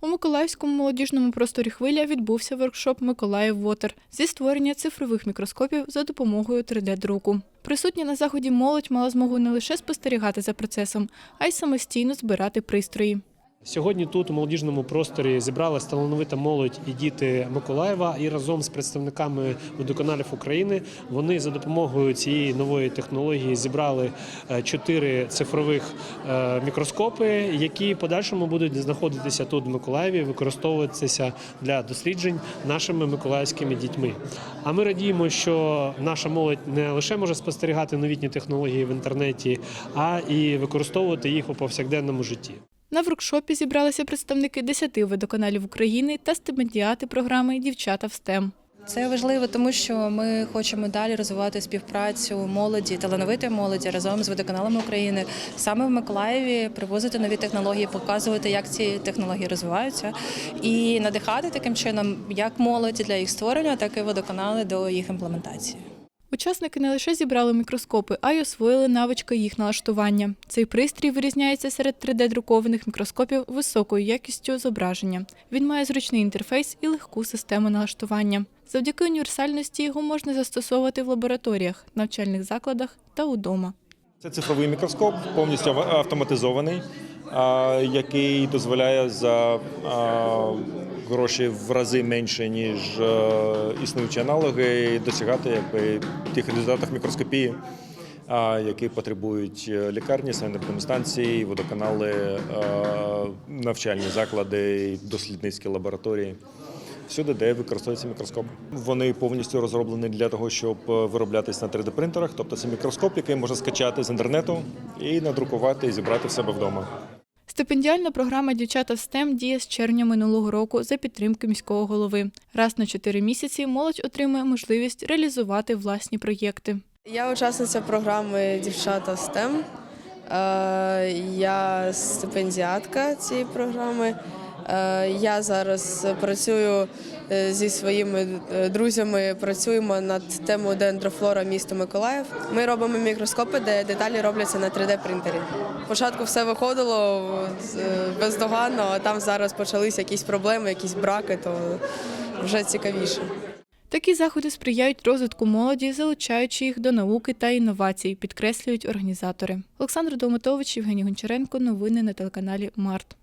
У Миколаївському молодіжному просторі хвиля відбувся воркшоп Миколаїв Вотер зі створення цифрових мікроскопів за допомогою 3D-друку. Присутні на заході молодь мала змогу не лише спостерігати за процесом, а й самостійно збирати пристрої. Сьогодні тут у молодіжному просторі зібралась талановита молодь і діти Миколаєва, і разом з представниками водоканалів України вони за допомогою цієї нової технології зібрали е, чотири цифрових е, мікроскопи, які подальшому будуть знаходитися тут в Миколаєві, використовуватися для досліджень нашими миколаївськими дітьми. А ми радіємо, що наша молодь не лише може спостерігати новітні технології в інтернеті, а і використовувати їх у повсякденному житті. На воркшопі зібралися представники 10 водоканалів України та стипендіати програми Дівчата в STEM. Це важливо, тому що ми хочемо далі розвивати співпрацю молоді, талановитої молоді разом з водоканалами України саме в Миколаєві, привозити нові технології, показувати, як ці технології розвиваються, і надихати таким чином як молоді для їх створення, так і водоканали до їх імплементації. Учасники не лише зібрали мікроскопи, а й освоїли навички їх налаштування. Цей пристрій вирізняється серед 3D-друкованих мікроскопів високою якістю зображення. Він має зручний інтерфейс і легку систему налаштування. Завдяки універсальності його можна застосовувати в лабораторіях, навчальних закладах та удома. Це цифровий мікроскоп, повністю ав- автоматизований, який дозволяє за гроші в рази менше, ніж е, існуючі аналоги, досягати якби, тих результатів мікроскопії, які потребують е, лікарні, санітарні станції, водоканали, е, навчальні заклади, дослідницькі лабораторії. Всюди, де використовується мікроскоп. Вони повністю розроблені для того, щоб вироблятись на 3D-принтерах. Тобто це мікроскоп, який можна скачати з інтернету і надрукувати і зібрати в себе вдома. Стипендіальна програма Дівчата в STEM діє з червня минулого року за підтримки міського голови. Раз на чотири місяці молодь отримує можливість реалізувати власні проєкти. Я учасниця програми Дівчата STEM. Е, Я стипендіатка цієї програми. Е, Я зараз працюю е, зі своїми е, друзями. Працюємо над темою дендрофлора міста Миколаїв. Ми робимо мікроскопи, де деталі робляться на 3D-принтері. Спочатку все виходило бездоганно, а там зараз почалися якісь проблеми, якісь браки, то вже цікавіше. Такі заходи сприяють розвитку молоді, залучаючи їх до науки та інновацій, підкреслюють організатори. Олександр Домотович, Євгеній Гончаренко. Новини на телеканалі Март.